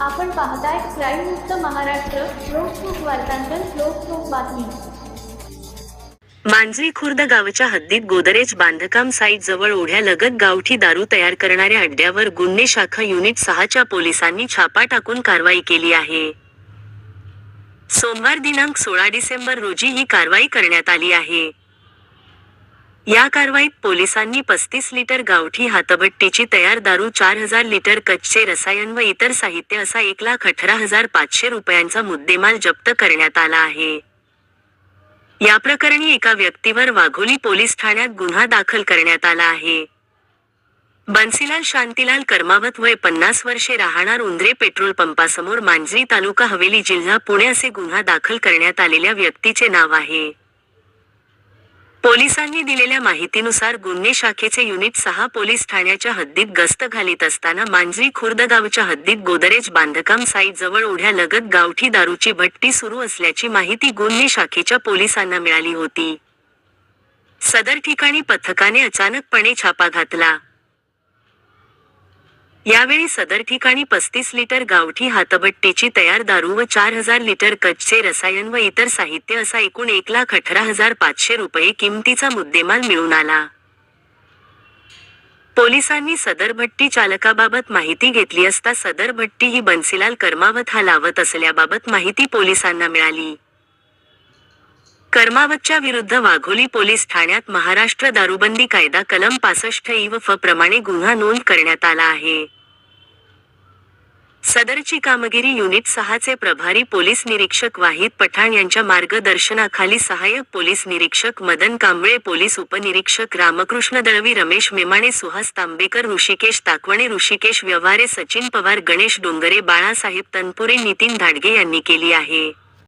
आपण पाहताय क्राईम मुक्त महाराष्ट्र लोकसुख वार्तांकन लोकसुख बातमी. मांजरी खुर्द गावच्या हद्दीत गोदरेज बांधकाम साईट जवळ ओढ्यालगत गावठी दारू तयार करणाऱ्या अड्ड्यावर गुन्हे शाखा युनिट सहाच्या पोलिसांनी छापा टाकून कारवाई केली आहे. सोमवार दिनांक सोळा डिसेंबर रोजी ही कारवाई करण्यात आली आहे. या कारवाईत पोलिसांनी पस्तीस लिटर गावठी हातभट्टीची तयार दारू चार हजार लिटर कच्चे रसायन व इतर साहित्य असा एक लाख अठरा हजार पाचशे रुपयांचा मुद्देमाल जप्त करण्यात आला आहे. या प्रकरणी एका व्यक्तीवर वाघोली पोलीस ठाण्यात गुन्हा दाखल करण्यात आला आहे. बन्सीलाल शांतीलाल कर्मावत वय पन्नास वर्षे राहणार उंद्रे पेट्रोल पंपासमोर मांजरी तालुका हवेली जिल्हा पुणे असे गुन्हा दाखल करण्यात आलेल्या व्यक्तीचे नाव आहे. पोलिसांनी दिलेल्या माहितीनुसार गुन्हे शाखेचे युनिट सहा पोलीस ठाण्याच्या हद्दीत गस्त घालीत असताना मांजरी खुर्द गावच्या हद्दीत गोदरेज बांधकाम साईट जवळ ओढ्यालगत गावठी दारूची भट्टी सुरू असल्याची माहिती गुन्हे शाखेच्या पोलिसांना मिळाली होती. सदर ठिकाणी पथकाने अचानकपणे छापा घातला. यावेळी सदर ठिकाणी पस्तीस लिटर गावठी हातभट्टीची तयार दारू व चार हजार लिटर कच्चे रसायन व इतर साहित्य असा एकूण एक लाख अठरा हजार पाचशे रुपये किमतीचा मुद्देमाल मिळून आला. पोलिसांनी सदर भट्टी चालकाबाबत माहिती घेतली असता सदर भट्टी ही बन्सीलाल कर्मावत हा लावत असल्याबाबत माहिती पोलिसांना मिळाली. कर्मावतच्या विरुद्ध वाघोली पोलीस ठाण्यात महाराष्ट्र दारूबंदी कायदा कलम पासष्ट इ व फ प्रमाणे गुन्हा नोंद करण्यात आला आहे. सदरची कामगिरी युनिट सहाचे प्रभारी पोलीस निरीक्षक वाहिद पठाण यांच्या मार्गदर्शनाखाली सहाय्यक पोलीस निरीक्षक मदन कांबळे पोलीस उपनिरीक्षक रामकृष्ण दळवी रमेश मेमाणे सुहास तांबेकर ऋषिकेश ताकवणे ऋषिकेश व्यवहारे सचिन पवार गणेश डोंगरे बाळासाहेब तनपुरे नितीन धाडगे यांनी केली आहे.